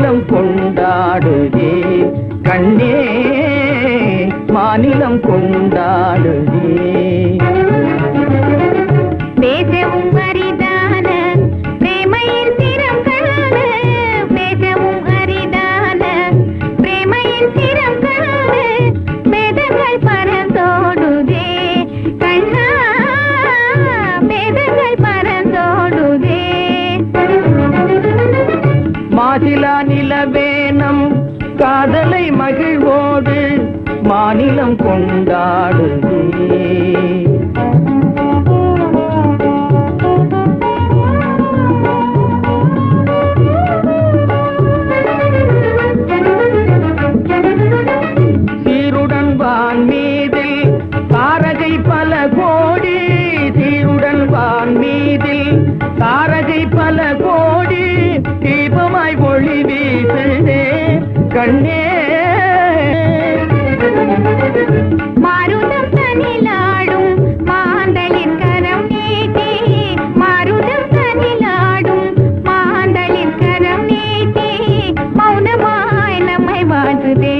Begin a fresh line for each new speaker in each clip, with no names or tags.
மாநிலம் கொண்டாடுதே.
கண்ணே
மாநிலம் கொண்டாடுதே. காதலை மகிழ்வோடு மாநிலம் கொண்டாடுதே கண்ணே
மாருதம் தனிலாடும் மாந்தளிர் கரம் நீட்டி. மாருதம் தனிலாடும் மாந்தளிர் கரம் நீட்டி. மௌனமாய் நம்மை வாழ்த்துதே.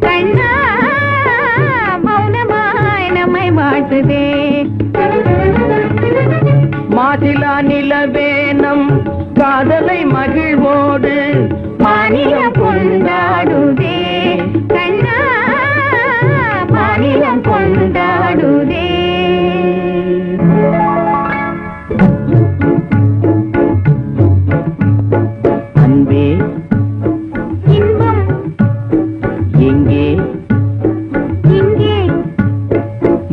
கண்ணா மௌனமாய் நம்மை வாழ்த்துதே.
மாசிலா நிலவேனம் காதலை மகிழ்வோடு.
மாநிலம்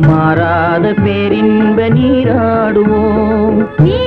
மாறாத பேரின்ப நீராடுவோம். நீ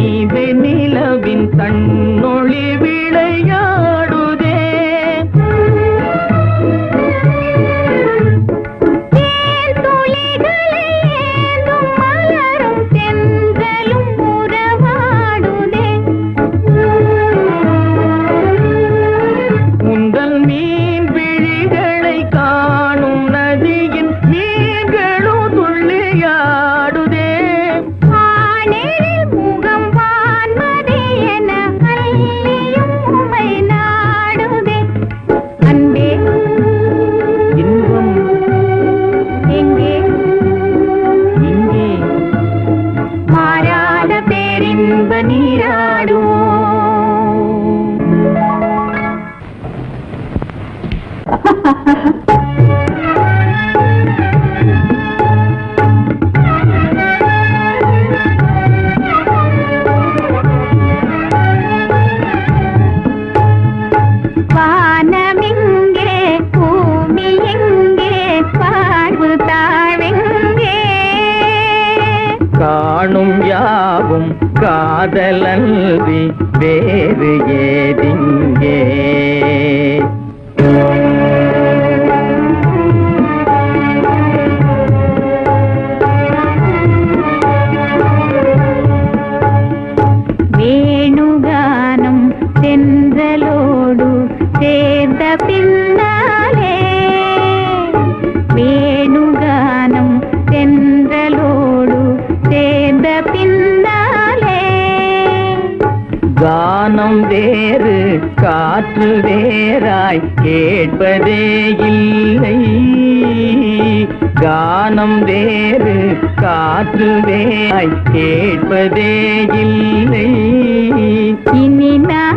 மீது நிலவின் தன்னொளி விளையாடுதே.
தேன் துளிகளை
காணும் யாவும் காதலன்றி வேறு ஏதிங்கே. கானம் வேறு காற்று வேறாய் கேட்பதே இல்லை. கானம் வேறு காற்று வேறாய் கேட்பதே இல்லை.
இனி நான்